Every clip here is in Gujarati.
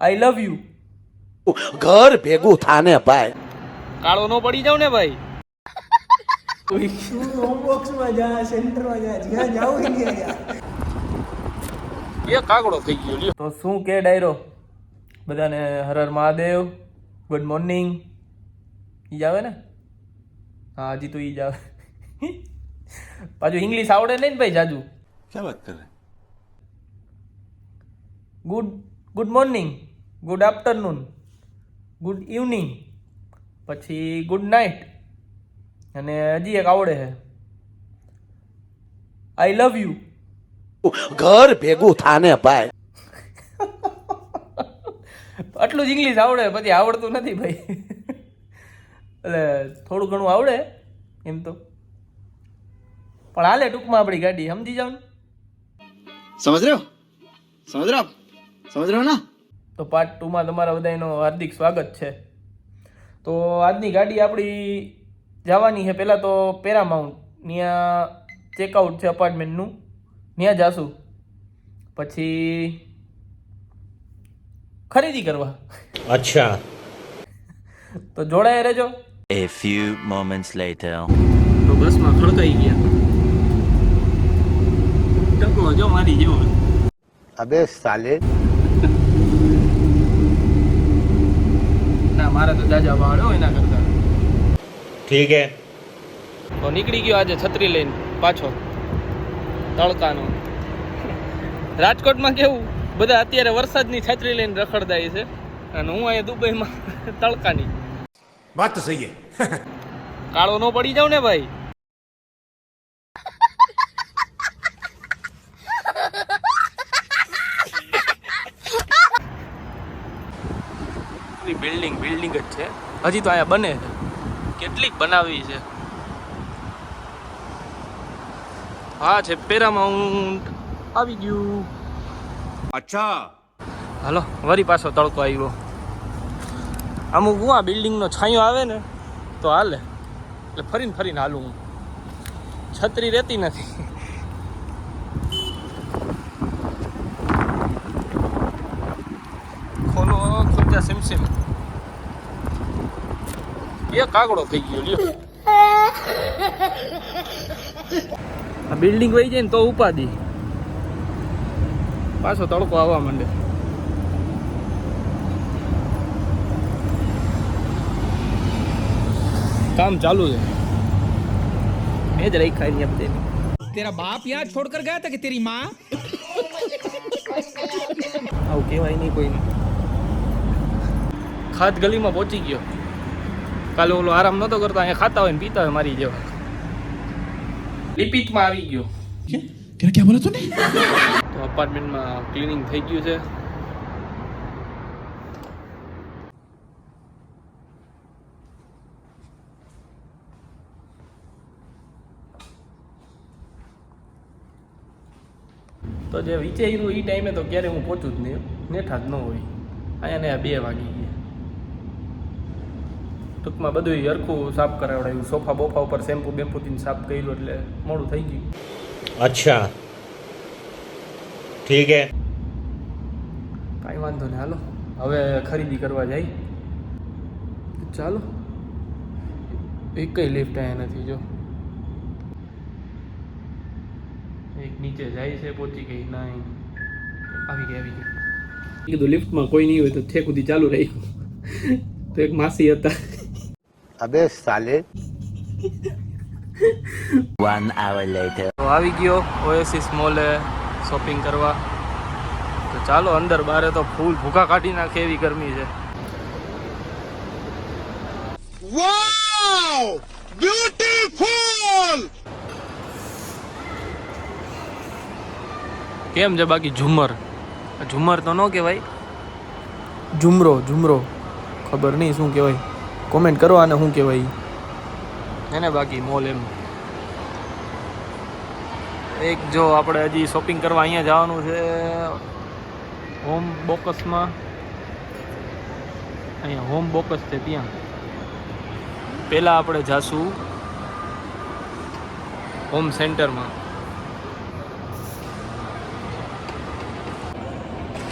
આઈ લવ યુ ઘર ભેગું થાને ભાઈ. કાળો નો પડી જાવ ને ભાઈ? હોમવર્ક્સમાં જા સેન્ટરમાં જા જ્યાં જાવું હોય ત્યાં જા. એ કાગડો થઈ ગયો લ્યો. તો શું કે ડાયરો? બધાને હર હર મહાદેવ ગુડ મોર્નિંગ ઈ જ આવે ને? હા હજી તો ઈ જ આવે. પાછું ઇંગ્લિશ આવડે નહીં ને ભાઈ જાજુ. ક્યાં વાત કરે? Good good morning good afternoon good evening પછી ગુડ નાઇટ અને હજી એક આવડે છે. આઈ લવ યુ ઘર ભેગું થાને ભાઈ. આટલું જ ઇંગ્લિશ આવડે પછી આવડતું નથી ભાઈ. એટલે થોડું ઘણું આવડે એમ તો. પણ હાલે ટૂંકમાં આપણી ગાડી સમજી જાવ સમજ રહ્યો? સમજ રહ્યો સમજ રહ્યો ના? તો પાર્ટ ટુમાં તમારા બધાનો હાર્દિક સ્વાગત છે. તો આજની ગાડી આપણી જવાની છે. પહેલાં તો પેરામાઉન્ટ ત્યાં ચેકઆઉટ છે અપાર્ટમેન્ટનું ત્યાં જાશું. પછી ખરીદી કરવા. અચ્છા. તો જોડાય રહેજો. A few moments later. તો બસમાં ખડકાઈ ગયા. ટકલો જો મારી જેવો. અબે સાલે. મારે તો જાજા વાળો એના કરતા. ઠીક હે. તો નીકળી ગયો આજે છત્રી લઈને પાછો તડકાનો. રાજકોટમાં કેવું બધા અત્યારે વરસાદની છત્રી લઈને રખડદાય છે. અને હું અહીંયા દુબઈમાં તડકાની. વાત તો સહી કાળો ન પડી જાવ ને ભાઈ? મોસ્ટલી બિલ્ડિંગ બિલ્ડિંગ જ છે. હજી તો અહીંયા બને છે. કેટલીક બનાવી છે. હા છે પેરામાઉન્ટ. આવી ગયું. અચ્છા. હલો વરી પાછો તડકો આવ્યો. અમુક હું આ બિલ્ડિંગનો છાંયો આવે ને તો હાલે. એટલે ફરીને ફરીને હાલું હું. છત્રી રહેતી નથી. બે કાગડો થઈ ગયો લ્યો. આ બિલ્ડિંગ વહી જાય ને તો ઉપાધિ પાછો તડકો આવવા માંડે. કામ ચાલુ છે. મેં જ રહી ખાઈ નહીં બધાની. તેરા બાપ યાદ છોડ કર ગયા હતા કે તેરી માં આવું કહેવાય નહીં કોઈને. ખાત ગલીમાં પહોંચી ગયો. કાલે ઓલો આરામ નતો કરતો અહીંયા ખાતા હોય ને પીતા હોય મારી જેવા. લિપિતમાં આવી ગયો. તેને ક્યાં બોલે ને? તો અપાર્ટમેન્ટમાં ક્લિનિંગ થઈ ગયું છે. તો જે વિચાર્યું એ ટાઈમે તો ક્યારે હું પહોંચું જ નહીં. નેઠા જ ન હોય. અહીંયા ને બે વાગી ટૂંકમાં બધું હરખું સાફ કરાવડાયું. સોફા બોફા ઉપર શેમ્પુ બેમ્પુથી સાફ કર્યું એટલે મોડું થઈ ગયું. અચ્છા. ઠીક હે. કાંઈ વાંધો નહીં હાલો. હવે ખરીદી કરવા જાય. ચાલો. એકય લિફ્ટ અહીંયા નથી જો. એક નીચે જાય છે પહોંચી ગઈ. નહીં આવી ગઈ આવી ગઈ. કીધું લિફ્ટમાં કોઈ નહીં હોય તો ઠેક સુધી ચાલુ રહ્યું તો એક માસી હતા. અબે સાલે. વન આવર લેટર તો આવી ગયો ઓએસિસ મોલે શોપિંગ કરવા. તો ચાલો અંદર બારે તો ફૂલ ભૂખા કાઢી નાખે એવી ગરમી છે. કેમ છે બાકી ઝુમર? ઝુમર તો ન કહેવાય. ઝુમરો ઝુમરો. ખબર નહીં શું કહેવાય. કોમેન્ટ કરો આને શું કહેવાય? એને બાકી મોલ એમ. એક જો આપણે હજી શોપિંગ કરવા અહીંયા જવાનું છે હોમ બોકસમાં અહીંયા હોમ બોકસ છે ત્યાં. પહેલાં આપણે જાશું હોમ સેન્ટરમાં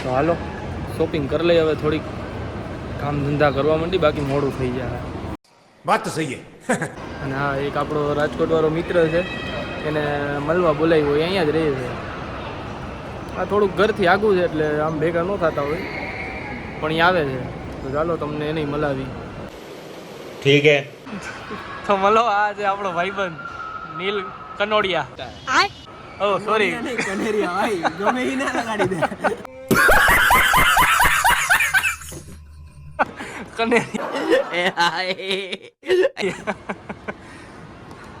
તો હાલો શોપિંગ કરી લઈએ હવે થોડીક. કામ ધંધા કરવા માંડી બાકી મોડું થઈ જાય. વાત તો સહી અને હા એક આપણો રાજકોટ વાળો મિત્ર છે એને મળવા બોલાવી હોય અહીંયા જ રહે છે. આ થોડુંક ઘરથી આગું છે એટલે આમ ભેગા ન થતા હોય. પણ અહીં આવે છે. તો ચાલો તમને એને મલાવી. ઠીક હે. તો મળો આ છે આપણો ભાઈબંધ નીલ કનોડિયા. ઓ સોરી કનેરિયા ભાઈ. ગમે ઈ ના લગાડી દે.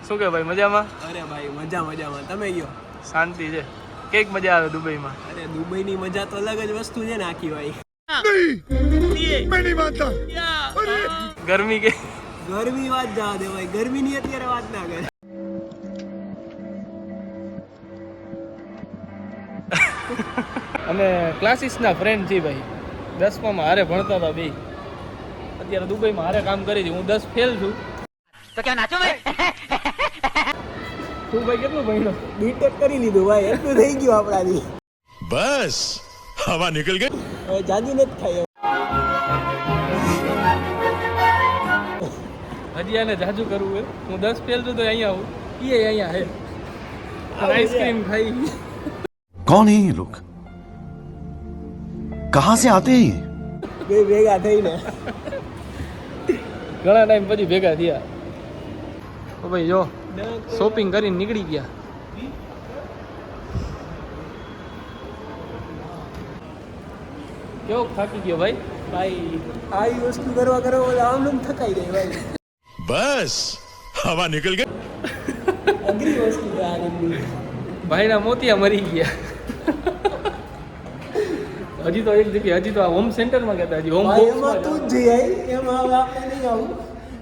શું કે ભાઈ મજામાં? અરે ભાઈ મજા મજામાં. તમે ગયો શાંતિ છે. કેક મજા આવે દુબઈમાં? અરે દુબઈની મજા તો અલગ જ વસ્તુ છે ને આખી ભાઈ. ગરમી કે? ગરમી વાત જવા દે ભાઈ. ગરમીની અત્યારે વાત ના કરે. અમે ક્લાસીસના ફ્રેન્ડ છીએ ભાઈ. દસમામાં હારે ભણતા હતા બે. અત્યારે દુબઈ મારે કામ કરી છે. હું દસ ફેલ છું. તો ક્યાં નાચો ભાઈ? તું ભાઈ કેટલું ભણ્યો બીટેક કરી લીધું ભાઈ. એટલું થઈ ગયું આપણાથી. બસ. હવા નીકળ ગઈ? હવે જાજી નથી થાય હજી આને જાજુ કરવું હોય. હું દસ ફેલ છું તો અહીંયા આવું. એ અહીંયા હે આઈસ્ક્રીમ ખાઈ. કોણ હે લોક કહાં સે આતે હે ભેગા થઈને. ઘણા ટાઈમ પછી ભેગા થયા. ઓ ભાઈ જો શોપિંગ કરીને નીકળી ગયા. કેવો થાકી ગયો ભાઈ? ભાઈ આવી વસ્તુ કરવા કરો આમ નામ થકાઈ જાય ભાઈ. બસ હવા નીકળ ગઈ. અઘરી વસ્તુ ભાઈના મોતિયા મરી ગયા. હજી તો એક જગ્યાએ હજી તો આ હોમ સેન્ટરમાં ગયા હતા હજી હોમ એમાં તું જ જઈ આવી એમાં હવે આપણે નહીં આવું.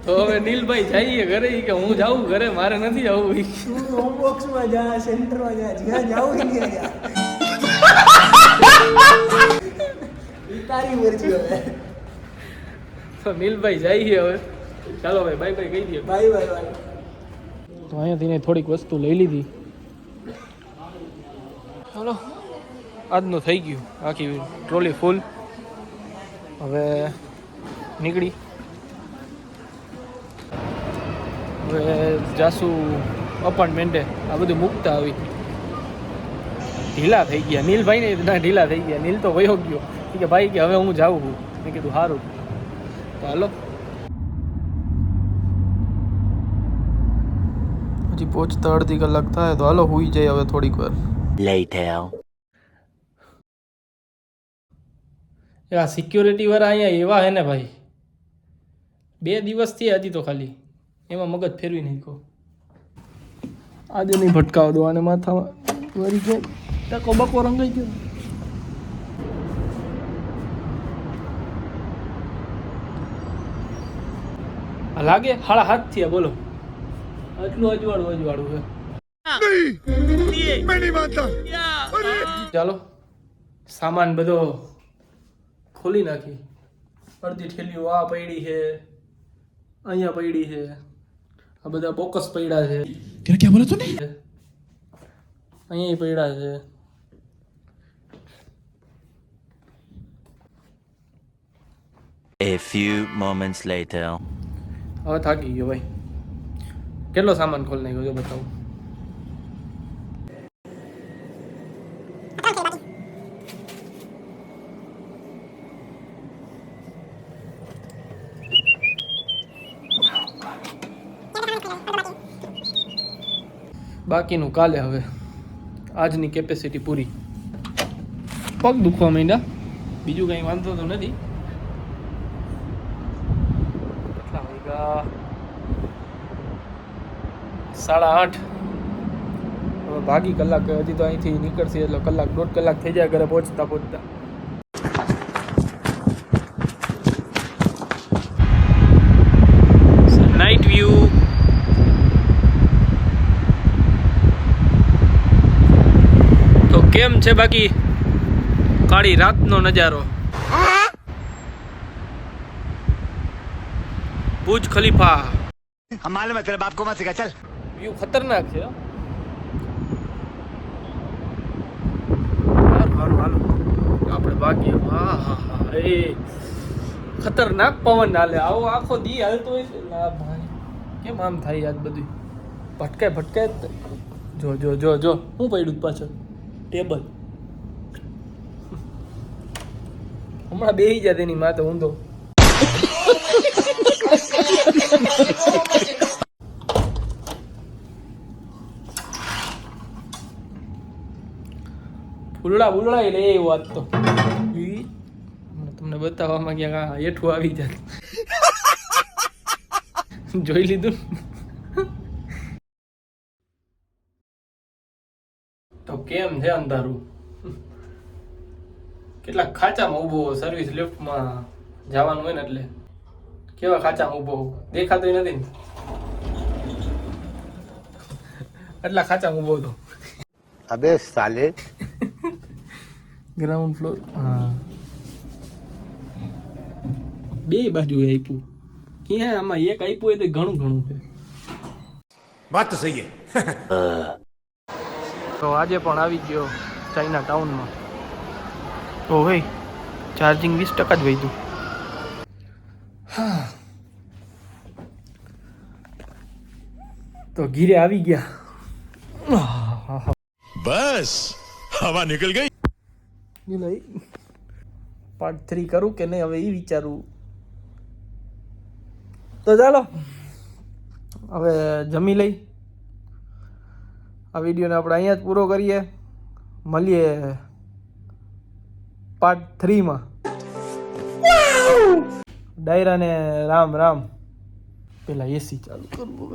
તો હવે નીલભાઈ જઈએ ઘરે કે હું જાઉં ઘરે મારે નથી જવું ઈ. તું હોમવર્ક્સમાં જા સેન્ટરમાં જા જ્યાં જાવું ત્યાં જા. તારી મરજી હવે. તો નીલભાઈ જઈએ હવે. ચાલો ભાઈ બાય બાય કહી દઈએ બાય બાય બાય તો અહીંયાથી થોડીક વસ્તુ લઈ લીધી. ચાલો આજનું થઈ ગયું. આખી ટ્રોલી ફૂલ હવે નીકળી. હવે જાસુ અપાર્ટમેન્ટે આ બધું મૂકતા આવી. ઢીલા થઈ ગયા. નીલભાઈ ને ઢીલા થઈ ગયા. નીલ તો વયો ગયો. કે, ભાઈ, કે હવે હું જાઉં છું. મેં કીધું સારું તો હાલો. હજી પહોંચતા અડધી કલાક થાય તો હાલો, હુઈ જાય હવે થોડીક વાર. Later. આ સિક્યોરિટી વાળા અહીંયા એવા હે ને ભાઈ. બે દિવસ થયા હજી તો ખાલી. એમાં મગજ ફેરવી નાખો આજે નહીં ભટકાવ દો અને માથામાં વરી કે ટકો બકો રંગાઈ ગયો. લાગે? હાડા હાથ થયા બોલો. આટલું અજવાળું અજવાળું છે. ચાલો. સામાન બધો ખોલી નાખી. અડધી ઠેલીઓ આ પડી છે અહીંયા પડી છે આ બધા બોકસ પડ્યા છે. તેને ક્યાં બોલે તું ને? અહીંયા પૈડા છે. A few moments later. હવે થાકી ગયો ભાઈ. કેટલો સામાન ખોલ નાખ્યો જો બતાવું. બાકીનું કાલે હવે. આજની કેપેસિટી પૂરી. પગ દુખવા માંડ્યા. બીજું કંઈ વાંધો તો નથી. સાડા આઠ. હવે ભાગી કલાક, હજી તો અહીંથી નીકળશે એટલે કલાક દોઢ કલાક થઈ જાય ઘરે પહોંચતા પહોંચતા નાઇટ વ્યૂ એમ છે બાકી કાળી રાતનો નજારો. બુજ ખલીફા. માલુમ હે તેરે બાપ કો મત વ્યૂ ખતરનાક છે આપણે બાકી હા હા હા ખતરનાક પવન હાલે. આવો આખો દી હાલતો હોય છે. લા ભાઈ કેમ આમ થાય યાદ બધું ભટકે ભટકે જો જો જો જો હું પડ્યું પાછળ? ટેબલ. હમણાં બેહી જાય તેની માથે ઊંધો. ફૂલડા ફૂલડા એટલે એ વાત તો. તમને બતાવવામાં આ હેઠું આવી જાય. જોઈ લીધું? એમ છે અંધારું. કેટલા ખાચામાં ઊભો સર્વિસ લિફ્ટમાં જવાનું હોય ને એટલે. કેવા ખાચામાં ઊભો દેખાતો નથી ને. એટલા ખાચામાં ઊભો હતો. અબે સાલે. ગ્રાઉન્ડ ફ્લોર હા. બે બાજુ આપ્યું. ક્યાં આમાં એક આપ્યું એ તો ઘણું ઘણું છે. વાત તો સહી તો આજે પણ આવી ગયો ચાઇના ટાઉનમાં. તો ભાઈ ચાર્જિંગ વીસ ટકા જ વધ્યું હા. તો ગીરે આવી ગયા. બસ હવા નીકળ ગઈ. પાર્ટ થ્રી કરું કે નહીં હવે એ વિચારું. તો ચાલો. હવે જમી લઈ. આ વિડીયોને આપણે અહીંયા જ પૂરો કરીએ. મળીએ પાર્ટ થ્રીમાં ડાયરાને રામ રામ. પેલા એસી ચાલુ કરવું